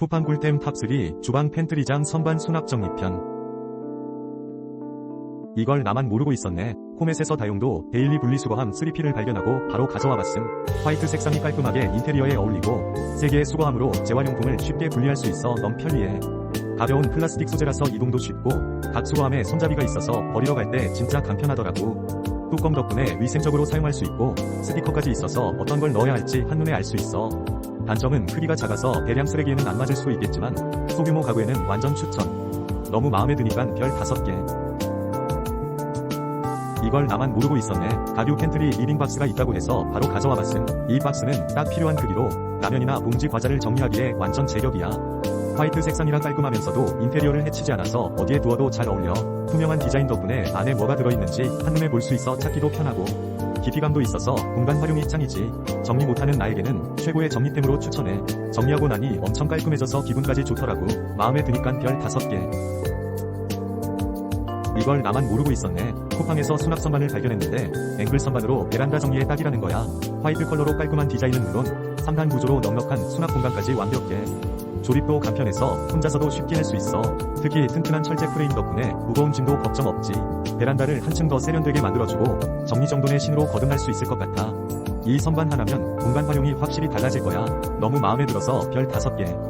쿠팡 꿀템 탑3 주방 팬트리장 선반 수납 정리편 이걸 나만 모르고 있었네. 코멧에서 다용도 데일리 분리수거함 3P를 발견하고 바로 가져와 봤음. 화이트 색상이 깔끔하게 인테리어에 어울리고 3개의 수거함으로 재활용품을 쉽게 분리할 수 있어 너무 편리해. 가벼운 플라스틱 소재라서 이동도 쉽고 각 수거함에 손잡이가 있어서 버리러 갈 때 진짜 간편하더라고. 뚜껑 덕분에 위생적으로 사용할 수 있고 스티커까지 있어서 어떤 걸 넣어야 할지 한눈에 알 수 있어. 단점은 크기가 작아서 대량 쓰레기에는 안 맞을 수 있겠지만 소규모 가구에는 완전 추천. 너무 마음에 드니까 별 5개. 이걸 나만 모르고 있었네. 가듀 팬트리 리빙 박스가 있다고 해서 바로 가져와 봤음. 이 박스는 딱 필요한 크기로 라면이나 봉지 과자를 정리하기에 완전 제격이야. 화이트 색상이라 깔끔하면서도 인테리어를 해치지 않아서 어디에 두어도 잘 어울려. 투명한 디자인 덕분에 안에 뭐가 들어있는지 한눈에 볼 수 있어 찾기도 편하고 깊이감도 있어서 공간 활용이 짱이지. 정리 못하는 나에게는 최고의 정리템으로 추천해. 정리하고 나니 엄청 깔끔해져서 기분까지 좋더라고. 마음에 드니깐 별 5개. 이걸 나만 모르고 있었네. 쿠팡에서 수납 선반을 발견했는데 앵글 선반으로 베란다 정리에 딱이라는 거야. 화이트 컬러로 깔끔한 디자인은 물론 3단 구조로 넉넉한 수납 공간까지 완벽해. 조립도 간편해서 혼자서도 쉽게 할 수 있어. 특히 튼튼한 철제 프레임 덕분에 무거운 짐도 걱정 없지. 베란다를 한층 더 세련되게 만들어주고 정리정돈의 신으로 거듭날 수 있을 것 같아. 이 선반 하나면 공간 활용이 확실히 달라질 거야. 너무 마음에 들어서 별 5개.